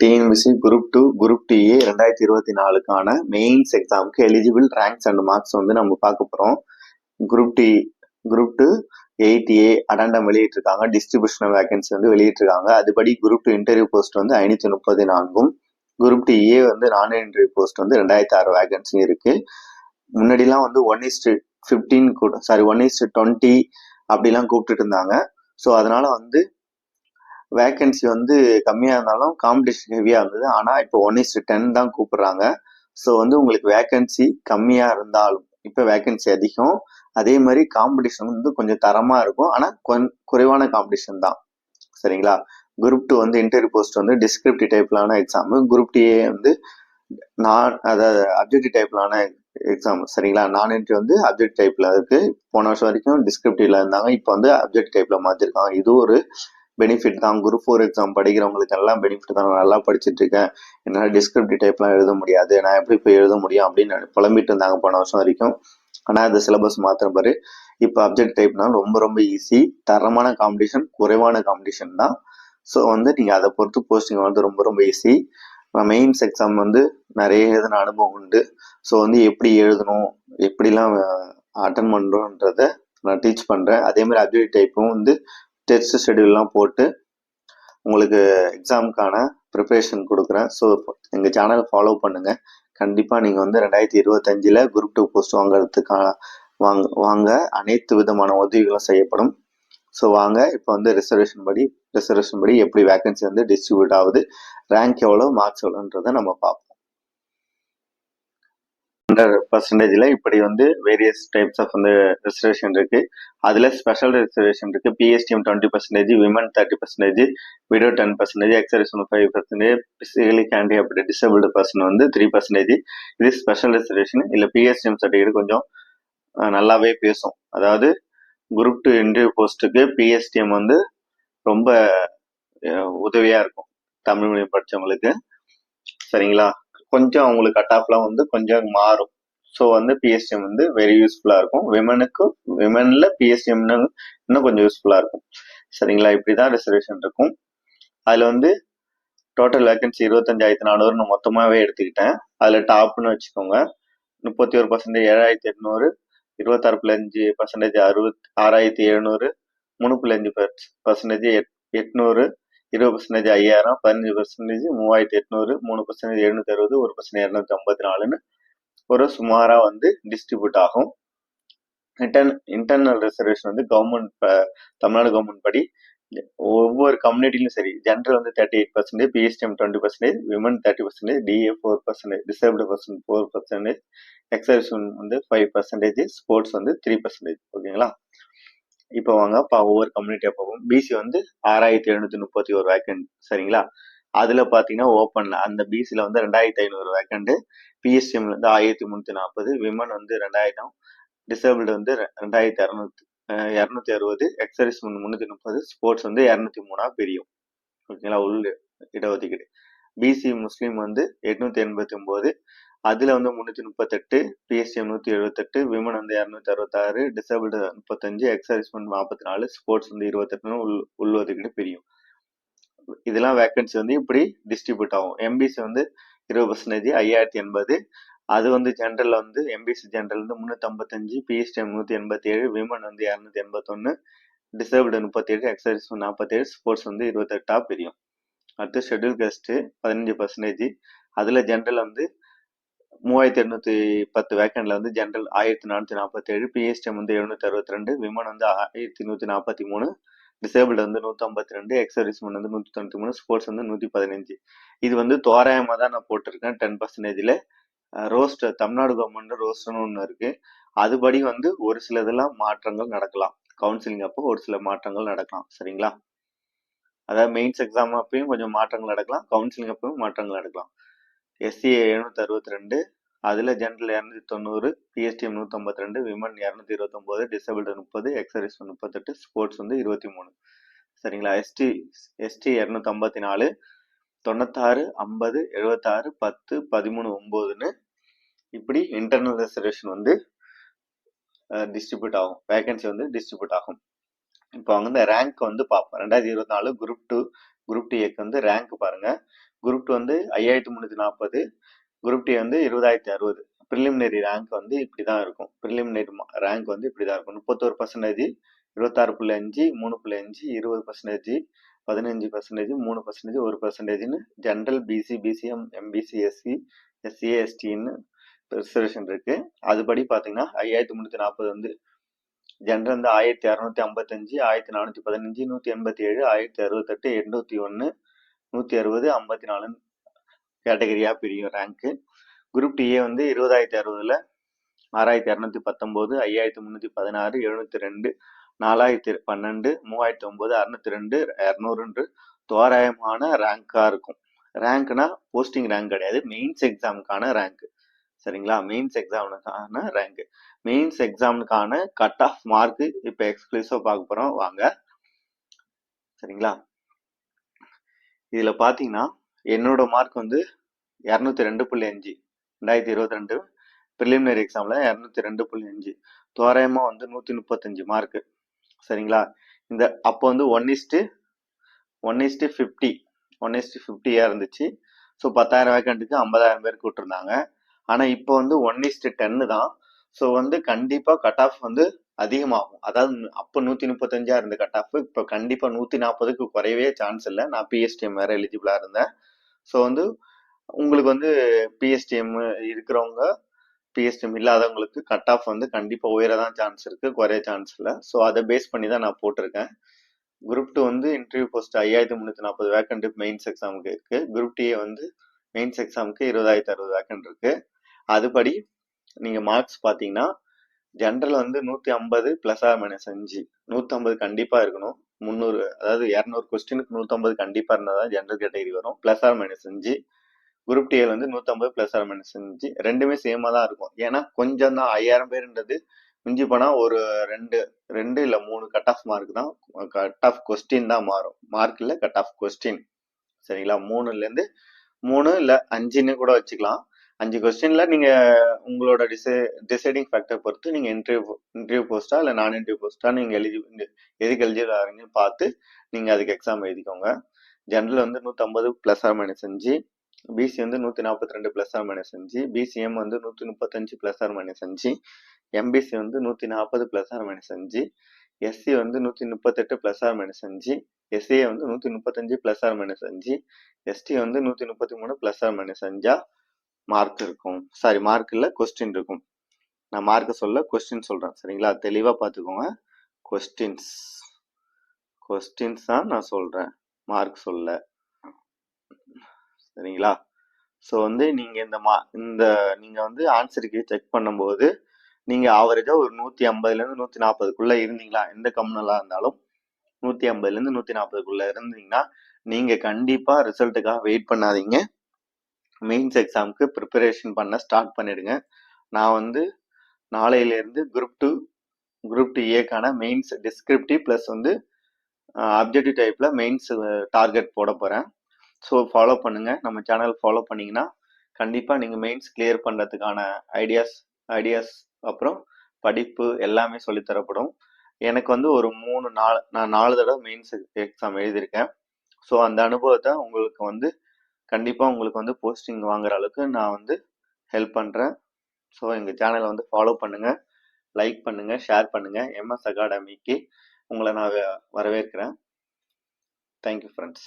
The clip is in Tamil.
TNPSC group two group two A ரெண்டாயிரத்தி இருபத்தி நாலுக்கான மெயின்ஸ் எக்ஸாமுக்கு எலிஜிபிள் ரேங்க்ஸ் அண்ட் மார்க்ஸ் வந்து நம்ம பார்க்க போகிறோம் group D group two eight A அடாண்டம் வெளியிட்டிருக்காங்க. டிஸ்ட்ரிபியூஷன் வேகன்சி வந்து வெளியிட்டிருக்காங்க. அதுபடி குரூப் டூ இன்டர்வியூ போஸ்ட் வந்து ஐநூற்றி முப்பத்தி நான்கும். குரூப் டி ஏ வந்து நான் இன்டர்வியூ போஸ்ட் வந்து ரெண்டாயிரத்தி ஆறு வேகன்சி இருக்கு. முன்னாடிலாம் வந்து ஒன் இஸ்ட்டு ஃபிஃப்டீன் கூட சாரி ஒன் இஸ்ட் டுவெண்ட்டி அப்படிலாம் கூப்பிட்டுட்டு இருந்தாங்க. ஸோ அதனால வந்து வேகன்சி வந்து கம்மியாக இருந்தாலும் காம்படிஷன் ஹெவியாக இருந்தது. ஆனால் இப்போ ஒன் இஸ் டென் தான் கூப்பிடுறாங்க. ஸோ வந்து உங்களுக்கு வேகன்சி கம்மியாக இருந்தாலும் இப்போ வேகன்சி அதிகம். அதே மாதிரி காம்படிஷன் வந்து கொஞ்சம் தரமாக இருக்கும். ஆனால் கொஞ் குறைவான காம்படிஷன் தான். சரிங்களா? குரூப் டூ வந்து இன்டர்வியூ போஸ்ட் வந்து டிஸ்கிரிப்டிவ் டைப்லான எக்ஸாமு குரூப் டிஏ வந்து நான் அதாவது அப்ஜெக்டிவ் டைப்லான எக்ஸாம் சரிங்களா? நான் என்ட்ரி வந்து அப்ஜெக்ட் டைப்ல இருக்கு. போன வருஷம் வரைக்கும் டிஸ்கிரிப்டிவ்ல இருந்தாங்க. இப்போ வந்து அப்ஜெக்ட் டைப்ல மாத்திருக்காங்க. இது ஒரு பெனிஃபிட் தான். குரூப் ஃபோர் எக்ஸாம் படிக்கிறவங்களுக்கு எல்லாம் பெனிஃபிட் தான். நான் நல்லா படிச்சுட்டு இருக்கேன் என்னால் டிஸ்கிரிப்டிவ் டைப்லாம் எழுத முடியாது. நான் எப்படி போய் எழுத முடியும் அப்படின்னு புலம்பிட்டு இருந்தாங்க போன வருஷம் வரைக்கும். ஆனால் அந்த சிலபஸ் மாத்திரம் பாரு. இப்போ அப்ஜெக்ட் டைப்னால் ரொம்ப ரொம்ப ஈஸி தரமான காம்படிஷன் குறைவான காம்படிஷன் தான். ஸோ வந்து நீங்கள் அதை பொறுத்து போஸ்டிங் வந்து ரொம்ப ரொம்ப ஈஸி மெயின்ஸ் எக்ஸாம் வந்து நிறைய எழுதின அனுபவம் உண்டு. ஸோ வந்து எப்படி எழுதணும் எப்படிலாம் அட்டன் பண்ணுறோன்றத நான் டீச் பண்ணுறேன் அதே மாதிரி அப்ஜெக்ட் டைப்பும் வந்து டெஸ்ட் ஷெடியூல்லாம் போட்டு உங்களுக்கு எக்ஸாமுக்கான ப்ரிப்பரேஷன் கொடுக்குறேன். ஸோ எங்கள் சேனலை ஃபாலோ பண்ணுங்கள் கண்டிப்பாக நீங்கள் வந்து ரெண்டாயிரத்தி இருபத்தஞ்சில் குரூப் டூ போஸ்ட் வாங்குறதுக்கான வாங்க வாங்க. அனைத்து விதமான உதவிகளும் செய்யப்படும். ஸோ வாங்க. இப்போ வந்து ரிசர்வேஷன் படி ரிசர்வேஷன் படி எப்படி வேகன்சி வந்து டிஸ்ட்ரிபியூட் ஆகுது ரேங்க் எவ்வளோ மார்க்ஸ் எவ்வளோன்றதை நம்ம பார்ப்போம். ஹண்ட்ரட் பர்சன்டேஜில் இப்படி வந்து வேரியஸ் டைப்ஸ் ஆஃப் வந்து ரிசர்வேஷன் இருக்கு. அதில் ஸ்பெஷல் ரிசர்வேஷன் இருக்கு. PSTM twenty percentage women thirty percentage widow ten percentage ex servicemen five percentage physically அப்படி டிசபிள்டு பர்சன் வந்து த்ரீ பர்சன்டேஜ் இது ஸ்பெஷல் ரிசர்வேஷன் இல்லை பிஎஸ்டிஎம் சர்டிஃபிகேட் கொஞ்சம் நல்லாவே பேசும். அதாவது குரூப் டூ இன்டர்வியூ போஸ்ட்டுக்கு பிஎஸ்டிஎம் வந்து ரொம்ப உதவியாக இருக்கும். தமிழ் மீடியம் படித்தவங்களுக்கு சரிங்களா? கொஞ்சம் அவங்களுக்கு கட் ஆஃப்லாம் வந்து கொஞ்சம் மாறும். ஸோ வந்து பிஎஸ்டிஎம் வந்து வெரி யூஸ்ஃபுல்லாக இருக்கும். விமனுக்கு விமனில் பிஎஸ்டிஎம் இன்னும் கொஞ்சம் யூஸ்ஃபுல்லாக இருக்கும். சரிங்களா? இப்படி தான் ரிசர்வேஷன் இருக்கும். அதில் வந்து டோட்டல் வேக்கன்சி இருபத்தஞ்சாயிரத்தி நானூறுன்னு மொத்தமாகவே எடுத்துக்கிட்டேன். அதில் டாப்னு வச்சுக்கோங்க. முப்பத்தி ஒரு பர்சன்டேஜ் ஏழாயிரத்தி எட்நூறு இருபத்தாறு புள்ளி அஞ்சு பர்சன்டேஜ் அறுபத் ஆறாயிரத்தி எழுநூறு மூணு புள்ளி அஞ்சு பர்சன்டேஜ் எட் எட்நூறு இருபது பர்சன்டேஜ் ஐயாயிரம் பதினஞ்சு பர்சன்டேஜ் மூவாயிரத்தி எட்நூறு மூணு பர்சன்டேஜ் எழுநூத்தி அறுபது ஒரு பர்சன்டேஜ் இரநூத்தி ஐம்பத்தி நாலுன்னு ஒரு சுமாராக வந்து டிஸ்ட்ரிபியூட் ஆகும். இன்டர்ன் இன்டர்னல் ரிசர்வேஷன் வந்து கவர்மெண்ட் தமிழ்நாடு கவர்மெண்ட் படி ஒவ்வொரு கம்யூனிட்டிலும் சரி ஜென்ரல் வந்து thirty eight percentage PSTM twenty percentage women thirty percentage DA four percentage disable person four percentage எக்ஸர்வேஷன் வந்து ஃபைவ் பர்சன்டேஜ் ஸ்போர்ட்ஸ் வந்து த்ரீ பர்சன்டேஜ் ஓகேங்களா இப்போ வாங்க இப்போ ஒவ்வொரு கம்யூனிட்டியாக பார்ப்போம் பிசி வந்து ஆறாயிரத்தி எழுநூத்தி முப்பத்தி ஒரு வேக்கண்ட் சரிங்களா? அதில் பார்த்தீங்கன்னா ஓப்பனில் அந்த பிசியில் வந்து ரெண்டாயிரத்தி ஐநூறு வேக்கண்ட் பிஎஸ்டிஎம்ல வந்து ஆயிரத்தி முந்நூற்றி நாற்பது விமன் வந்து ரெண்டாயிரம் டிசேபிள்டு வந்து ரெண்டாயிரத்தி இரநூத்தி இரநூத்தி அறுபது எக்ஸசைஸ் முந்நூற்றி முப்பது ஸ்போர்ட்ஸ் வந்து இரநூத்தி மூணா பிரியும். ஓகேங்களா? உள் இடஒதுக்கீடு பிசி முஸ்லீம் வந்து எட்நூத்தி எண்பத்தி ஒன்பது அதில் வந்து முந்நூற்றி முப்பத்தெட்டு பிஎஸ்டிஎம் நூற்றி எழுபத்தெட்டு விமன் வந்து இரநூத்தி அறுபத்தாறு டிசபிள்டு முப்பத்தஞ்சு எக்ஸர்விஸ்மெண்ட் நாற்பத்தி நாலு ஸ்போர்ட்ஸ் வந்து இருபத்தெட்டுன்னு உள் உள்ஒதுக்கீடு பிரியும். இதெல்லாம் வேக்கன்சி வந்து இப்படி டிஸ்ட்ரிபியூட் ஆகும். எம்பிசி வந்து இருபது பர்சன்டேஜ் ஐயாயிரத்தி எண்பது. அது வந்து ஜென்ரல் வந்து எம்பிசி ஜென்ரல் வந்து முந்நூற்றம்பத்தஞ்சு ஐம்பத்தஞ்சு பிஎஸ்டிஎம் எண்பத்தேழு எண்பத்தி ஏழு விமன் வந்து இரநூத்தி எண்பத்தொன்னு டிசபிள்டு முப்பத்தேழு எக்ஸசைஸ் நாற்பத்தேழு ஸ்போர்ட்ஸ் வந்து இருபத்தெட்டா பிரியும். அடுத்து ஷெட்யூல் கெஸ்ட்டு பதினஞ்சு பர்சன்டேஜ் அதில் ஜென்ரல் வந்து மூவாயிரத்தி எழுநூத்தி பத்து வேக்கண்ட்ல வந்து ஜென்ரல் ஆயிரத்தி நானூத்தி நாற்பத்தி ஏழு பிஎஸ்டிஎம் வந்து எழுநூத்தி அறுபத்தி ரெண்டு விமன் வந்து ஆயிரத்தி நூத்தி நாற்பத்தி மூணு டிசேபிள் வந்து நூத்தி ஐம்பத்தி ரெண்டு எக்ஸர்விஸ்மெண்ட் வந்து நூத்தி தொண்ணூத்தி மூணு ஸ்போர்ட்ஸ் வந்து நூத்தி பதினஞ்சு. இது வந்து தோராயமா தான் நான் போட்டிருக்கேன் டென் பர்சன்டேஜ்ல ரோஸ்ட் தமிழ்நாடு கவர்மெண்ட் ரோஸ்ட்னு ஒன்று இருக்கு. அதுபடி வந்து ஒரு சில இதெல்லாம் மாற்றங்கள் நடக்கலாம். கவுன்சிலிங் அப்போ ஒரு சில மாற்றங்கள் நடக்கலாம் சரிங்களா? அதாவது மெயின்ஸ் எக்ஸாம் அப்பயும் கொஞ்சம் மாற்றங்கள் நடக்கலாம் கவுன்சிலிங் அப்பயும் மாற்றங்கள் நடக்கலாம். எஸ்சிஏ எழுநூத்தி அறுபத்தி ரெண்டு அதில் ஜென்ரல் இரநூத்தி தொண்ணூறு பிஎஸ்டிஎம் நூற்றம்பத்தி ரெண்டு விமன் இரநூத்தி இருபத்தொம்போது டிசபிள்டு முப்பது எக்ஸர்வீஸ் முப்பத்தெட்டு ஸ்போர்ட்ஸ் வந்து இருபத்தி மூணு சரிங்களா? எஸ்டி எஸ்டி இரநூத்தி ஐம்பத்தி நாலு தொண்ணூத்தாறு ஐம்பது எழுபத்தாறு பத்து பதிமூணு ஒம்போதுன்னு இப்படி இன்டர்னல் ரிசர்வேஷன் வந்து டிஸ்ட்ரிபியூட் ஆகும். வேகன்சி வந்து டிஸ்ட்ரிபியூட் ஆகும். இப்போ வந்து இந்த ரேங்க் வந்து பார்ப்போம் ரெண்டாயிரத்தி இருபத்தி நாலு குரூப் டூ குரூப் டூ ஏக்கு வந்து ரேங்க் பாருங்கள் குரூப் டூ வந்து ஐயாயிரத்தி முந்நூற்றி நாற்பது குரூப் டி வந்து இருபதாயிரத்தி அறுபது. ப்ரிலிமினரி ரேங்க் வந்து இப்படி தான் இருக்கும் ப்ரிலிமினரி ரேங்க் வந்து இப்படி தான் இருக்கும். முப்பத்தோரு பர்சன்டேஜ் இருபத்தாறு புள்ளி அஞ்சு மூணு புள்ளி அஞ்சு இருபது பர்சன்டேஜ் பதினஞ்சு பர்சன்டேஜ் மூணு பர்சன்டேஜ் ஒரு பர்சன்டேஜ்னு general BC BCM MBC SC SC எஸ்டின்னு reservation இருக்கு. அதுபடி பார்த்தீங்கன்னா ஐயாயிரத்தி முந்நூற்றி நாற்பது வந்து ஜென்ரல் வந்து ஆயிரத்தி அறுநூத்தி ஐம்பத்தஞ்சு ஆயிரத்தி நானூற்றி பதினஞ்சு நூற்றி எண்பத்தி ஏழு ஆயிரத்தி அறுபத்தெட்டு எண்ணூற்றி ஒன்று நூற்றி அறுபது ஐம்பத்தி நாலு கேட்டகரியாக பிரியும் ரேங்க்கு குரூப் டிஏ வந்து இருபதாயிரத்தி அறுபதுல ஆறாயிரத்தி இரநூத்தி பத்தொம்போது ஐயாயிரத்தி முந்நூற்றி பதினாறு எழுநூற்றி ரெண்டு நாலாயிரத்தி பன்னெண்டு மூவாயிரத்தி ஒம்பது அறுநூத்தி ரெண்டு இரநூறுன்று தோராயமான ரேங்காக இருக்கும். ரேங்க்னா போஸ்டிங் ரேங்க் கிடையாது. மெயின்ஸ் எக்ஸாமுக்கான ரேங்க் சரிங்களா? மெயின்ஸ் எக்ஸாமுக்கான ரேங்க் மெயின்ஸ் எக்ஸாமுக்கான கட் ஆஃப் மார்க் இப்போ எக்ஸ்க்ளூசிவாக பார்க்க போகிறோம் வாங்க. சரிங்களா? இதில் பார்த்தீங்கன்னா என்னோட மார்க் வந்து இரநூத்தி ரெண்டு புள்ளி அஞ்சு. ரெண்டாயிரத்தி இருபத்தி ரெண்டு ப்ரிலிமினரி எக்ஸாமில் இரநூத்தி ரெண்டு புள்ளி அஞ்சு. தோராயமாக வந்து நூற்றி முப்பத்தஞ்சு மார்க்கு சரிங்களா? இந்த அப்போ வந்து one is to one is to fifty one is to ஃபிஃப்டியாக இருந்துச்சு. ஸோ பத்தாயிரம் வேக்கண்ட்டுக்கு ஐம்பதாயிரம் பேர் கூப்பிட்டுருந்தாங்க ஆனால் இப்போ வந்து ஒன் இஸ்ட்டு டென்னு தான். ஸோ வந்து கண்டிப்பாக கட் ஆஃப் வந்து அதிகமாகும். அதாவது அப்போ நூற்றி முப்பத்தஞ்சா இருந்த கட் ஆஃப் இப்போ கண்டிப்பாக நூற்றி நாற்பதுக்கு குறையவே சான்ஸ் இல்லை. நான் பிஎஸ்டிஎம் வேறு எலிஜிபிளாக இருந்தேன். ஸோ வந்து உங்களுக்கு வந்து பிஎஸ்டிஎம் இருக்கிறவங்க பிஎஸ்டிஎம் இல்லாதவங்களுக்கு கட் ஆஃப் வந்து கண்டிப்பாக உயர தான் சான்ஸ் இருக்குது குறைய சான்ஸ் இல்லை. ஸோ அதை பேஸ் பண்ணி தான் நான் போட்டிருக்கேன். குரூப் டூ வந்து இன்டர்வியூ போஸ்ட் ஐயாயிரத்தி முந்நூற்றி நாற்பது வேக்கண்ட் மெயின்ஸ் எக்ஸாமுக்கு இருக்குது குரூப் டிஏ வந்து மெயின்ஸ் எக்ஸாமுக்கு இருபதாயிரத்தி அறுபது வேக்கண்ட் இருக்குது அதுபடி நீங்கள் மார்க்ஸ் பார்த்தீங்கன்னா ஜென்ரல் வந்து நூற்றி ஐம்பது ப்ளஸ் ஆர் மைனஸ் அஞ்சு. நூற்றம்பது கண்டிப்பாக இருக்கணும். முந்நூறு அதாவது இரநூறு கொஸ்டினுக்கு நூற்றம்பது கண்டிப்பாக இருந்தால் தான் ஜென்ரல் கேட்டகரி வரும். ப்ளஸ் ஆர் மைனஸ் அஞ்சு. குரூப் டிஎல் வந்து நூற்றம்பது ப்ளஸ் ஆர் மைனஸ் அஞ்சு. ரெண்டுமே சேமாக தான் இருக்கும். ஏன்னா கொஞ்சம் தான் ஐயாயிரம் பேருன்றது மிஞ்சி போனால் ஒரு ரெண்டு ரெண்டு இல்லை மூணு கட் ஆஃப் மார்க் தான் கட் ஆஃப் கொஸ்டின் தான் மாறும். மார்க் இல்லை கட் ஆஃப் கொஸ்டின் சரிங்களா? மூணுலேருந்து மூணு இல்லை அஞ்சுன்னு கூட வச்சுக்கலாம். அஞ்சு கொஸ்டின்ல நீங்க உங்களோட டிசை டிசைடிங் ஃபேக்டர் பொறுத்து நீங்க இன்டர்வியூ இன்டர்வியூ போஸ்டா இல்லை நான் இன்டர்வியூ போஸ்டா நீங்க எலிஜிபிள் எதுக்கு எலிஜிபிள் ஆகிறீங்கன்னு பார்த்து நீங்க அதுக்கு எக்ஸாம் எழுதிக்கோங்க. ஜென்ரல் வந்து நூற்றம்பது ப்ளஸ் ஆர் மைனஸ் அஞ்சு பிசி வந்து நூற்றி நாற்பத்தி ரெண்டு ப்ளஸ் ஆர் மைனஸ் அஞ்சு பிசிஎம் வந்து நூற்றி முப்பத்தஞ்சு ப்ளஸ் ஆர் மைனஸ் அஞ்சு எம்பிசி வந்து நூற்றி நாற்பது ப்ளஸ் ஆர் மைனஸ் அஞ்சு எஸ்சி வந்து நூற்றி முப்பத்தெட்டு ப்ளஸ் ஆர் மைனஸ் அஞ்சு எஸ்சிஏ வந்து நூற்றி முப்பத்தஞ்சு ப்ளஸ் ஆர் மைனஸ் அஞ்சு எஸ்டி வந்து நூற்றி முப்பத்தி மூணு ப்ளஸ் ஆர் மைனஸ் அஞ்சா மார்க் இருக்கும். சாரி மார்க் இல்லை கொஸ்டின் இருக்கும். நான் மார்க்கை சொல்ல கொஸ்டின் சொல்கிறேன் சரிங்களா? தெளிவாக பார்த்துக்கோங்க. கொஸ்டின்ஸ் கொஸ்டின்ஸ் தான் நான் சொல்கிறேன் மார்க் சொல்ல. சரிங்களா? ஸோ வந்து நீங்கள் இந்த மா இந்த நீங்கள் வந்து ஆன்சருக்கு செக் பண்ணும்போது நீங்கள் ஆவரேஜாக ஒரு நூற்றி ஐம்பதுலேருந்து நூற்றி நாற்பதுக்குள்ளே இருந்தீங்களா? எந்த கம்னலாக இருந்தாலும் நூற்றி ஐம்பதுலேருந்து நூற்றி நாற்பதுக்குள்ளே இருந்தீங்கன்னா நீங்கள் கண்டிப்பாக ரிசல்ட்டுக்காக வெயிட் பண்ணாதீங்க. மெயின்ஸ் எக்ஸாமுக்கு ப்ரிப்பரேஷன் பண்ண ஸ்டார்ட் பண்ணிடுங்க. நான் வந்து நாளையிலேருந்து குரூப் டூ குரூப் டூ ஏக்கான மெயின்ஸ் டிஸ்கிரிப்டிவ் ப்ளஸ் வந்து அப்ஜெக்டிவ் டைப்பில் மெயின்ஸ் டார்கெட் போட போகிறேன் ஸோ ஃபாலோ பண்ணுங்கள் நம்ம சேனல் ஃபாலோ பண்ணிங்கன்னா கண்டிப்பாக நீங்கள் மெயின்ஸ் கிளியர் பண்ணுறதுக்கான ஐடியாஸ் ஐடியாஸ் அப்புறம் படிப்பு எல்லாமே சொல்லித்தரப்படும் எனக்கு வந்து ஒரு மூணு நாலு நான் நாலு தடவை மெயின்ஸ் எக்ஸாம் எழுதியிருக்கேன். ஸோ அந்த அனுபவத்தை உங்களுக்கு வந்து கண்டிப்பாக உங்களுக்கு வந்து போஸ்டிங் வாங்குற அளவுக்கு நான் வந்து ஹெல்ப் பண்ணுறேன் ஸோ எங்கள் சேனலை வந்து ஃபாலோ பண்ணுங்கள் லைக் பண்ணுங்கள் ஷேர் பண்ணுங்கள் எம்எஸ் அகாடமிக்கு உங்களை நான் வரவேற்கிறேன். Thank you friends